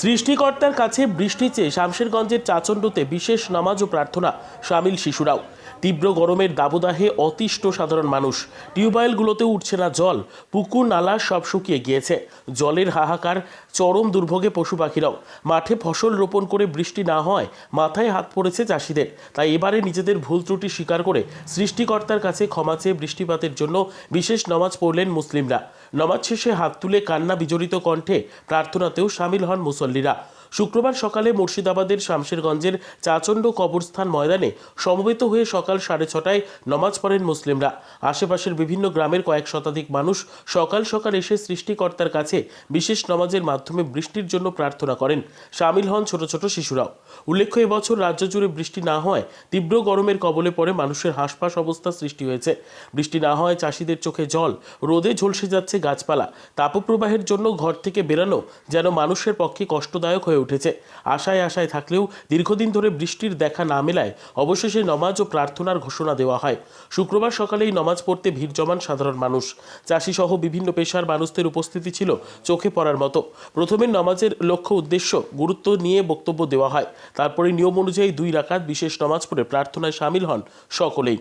সৃষ্টিকর্তার কাছে বৃষ্টি চেয়ে শামশেরগঞ্জের চাচণ্ডতে বিশেষ নামাজ ও প্রার্থনা সামিল শিশুরাও। তীব্র গরমের দাবদাহে অতিষ্ঠ সাধারণ মানুষ। টিউবওয়েলগুলোতে উঠছে না জল, পুকুর, নালা সব শুকিয়ে গিয়েছে। জলের হাহাকার, চরম দুর্ভোগে পশু পাখিরাও। মাঠে ফসল রোপণ করে বৃষ্টি না হয়, মাথায় হাত পড়েছে চাষিদের। তাই এবারে নিজেদের ভুল ত্রুটি স্বীকার করে সৃষ্টিকর্তার কাছে ক্ষমা চেয়ে বৃষ্টিপাতের জন্য বিশেষ নামাজ পড়লেন মুসলিমরা। নামাজ শেষে হাত তুলে কান্না বিজড়িত কণ্ঠে প্রার্থনাতেও সামিল হন சொல்லிடா শুক্রবার সকালে মুর্শিদাবাদের শামশেরগঞ্জের চাচণ্ড কবরস্থান ময়দানে সমবেত হয়ে সকাল সাড়ে ছটায় নমাজ পড়েন মুসলিমরা। আশেপাশের বিভিন্ন গ্রামের কয়েক শতাধিক মানুষ সকাল সকাল এসে সৃষ্টিকর্তার কাছে বিশেষ নমাজের মাধ্যমে বৃষ্টির জন্য প্রার্থনা করেন। সামিল হন ছোট ছোট শিশুরাও। উল্লেখ্য, এবছর রাজ্য জুড়ে বৃষ্টি না হয় তীব্র গরমের কবলে পড়ে মানুষের হাঁসফাঁস অবস্থা সৃষ্টি হয়েছে। বৃষ্টি না হয় চাষিদের চোখে জল, রোদে ঝলসে যাচ্ছে গাছপালা। তাপপ্রবাহের জন্য ঘর থেকে বেরানো যেন মানুষের পক্ষে কষ্টদায়ক হয়ে উঠেছে। আশায় আশায় থাকলেও দীর্ঘদিন ধরে বৃষ্টির দেখা না মেলায় অবশেষে নমাজ ও প্রার্থনার ঘোষণা দেওয়া হয়। শুক্রবার সকালেই নমাজ পড়তে ভিড় জমান সাধারণ মানুষ। চাষি সহ বিভিন্ন পেশার মানুষদের উপস্থিতি ছিল চোখে পড়ার মতো। প্রথমে নমাজের লক্ষ্য উদ্দেশ্য গুরুত্ব নিয়ে বক্তব্য দেওয়া হয়। তারপরে নিয়ম অনুযায়ী দুই রাকাত বিশেষ নমাজ পড়ে প্রার্থনায় সামিল হন সকলেই।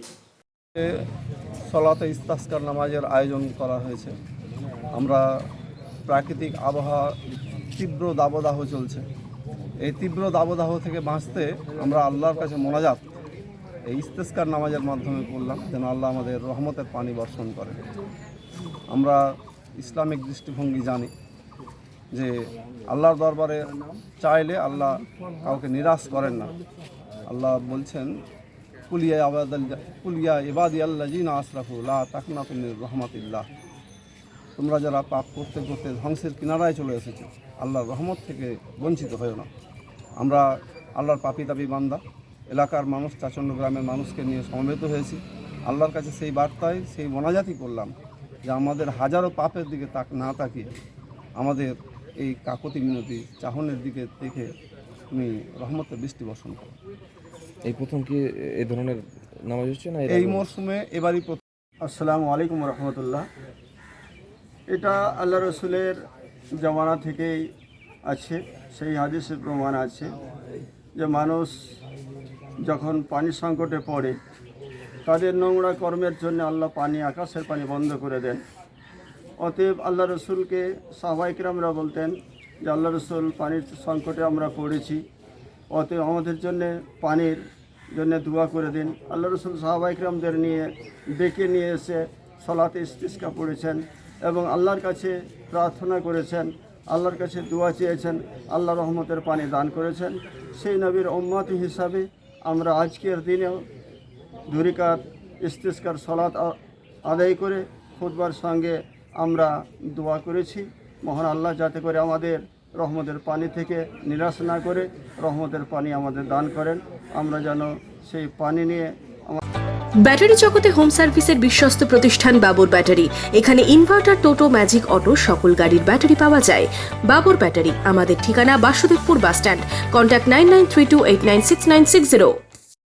সলাতে ইস্তাস্কার নামাজের আয়োজন করা হয়েছে। আমরা প্রাকৃতিক আবহাওয়া তীব্র দাবদাহ চলছে। এই তীব্র দাবদাহ থেকে বাঁচতে আমরা আল্লাহর কাছে মোনাজাত, এই ইস্তেস্কার নামাজের মাধ্যমে করলাম, যেন আল্লাহ আমাদের রহমতের পানি বর্ষণ করে। আমরা ইসলামিক দৃষ্টিভঙ্গি জানি যে আল্লাহর দরবারে চাইলে আল্লাহ কাউকে নিরাশ করেন না। আল্লাহ বলছেন কুলিয়া আবাদ কুলিয়া ইবাদি আল্লাহ জিনা আশরাফু লা তাকনা তুমি রহমাতিল্লাহ। তোমরা যারা পাপ করতে করতে ধ্বংসের কিনারায় চলে এসেছ আল্লাহর রহমত থেকে বঞ্চিত হয়েও না। আমরা আল্লাহর পাপি তাপি বান্দা এলাকার মানুষ চাচণ্ড গ্রামের মানুষকে নিয়ে সমবেত হয়েছি। আল্লাহর কাছে সেই বার্তায় সেই মোনাজাতি করলাম যে আমাদের হাজারো পাপের দিকে তাক না তাকিয়ে আমাদের এই কাকতি মিনতি চাহনের দিকে দেখে তুমি রহমতের বৃষ্টি বর্ষণ করো। এই প্রথম কি এই ধরনের নামাজ হচ্ছে না এই? মরশুমে এবারই প্রথম। আসসালামু আলাইকুম রহমতুল্লাহ। এটা আল্লাহ রসুলের জমানা থেকেই আছে, সেই হাদিসের প্রমাণ আছে যে মানুষ যখন পানি সংকটে পড়ে, তাদের নোংরা কর্মের জন্য আল্লাহ পানি, আকাশের পানি বন্ধ করে দেন। অতএব আল্লাহ রসুলকে সাহবাইকরামরা বলতেন যে, আল্লাহ রসুল, পানির সংকটে আমরা পড়েছি, অতএব আমাদের জন্য পানির জন্য দোয়া করে দিন। আল্লাহ রসুল সাহবাইকরামদের নিয়ে ডেকে নিয়ে এসে সলাতে ইস্তিস্কা পড়েছেন। এবং আল্লাহর কাছে প্রার্থনা করেছেন, আল্লাহর কাছে দোয়া চেয়েছেন, আল্লাহ রহমতের পানি দান করেছেন। সেই নবীর উম্মতি হিসাবে আমরা আজকের দিনেও ধুরিকাত, ইস্তিস্কার সলাৎ আদায় করে খুতবার সঙ্গে আমরা দোয়া করেছি। মহান আল্লাহ যাতে করে আমাদের রহমতের পানি থেকে নিরাশ না করে রহমতের পানি আমাদের দান করেন। আমরা যেন সেই পানি নিয়ে ব্যাটারি জগতে হোম সার্ভিসের বিশ্বস্ত প্রতিষ্ঠান বাবর ব্যাটারি। এখানে ইনভার্টার, টোটো, ম্যাজিক অটো, সকল গাড়ির ব্যাটারি পাওয়া যায়। বাবর ব্যাটারি, আমাদের ঠিকানা Basudebpur bus stand. Contact nine nine three two eight nine six nine six zero.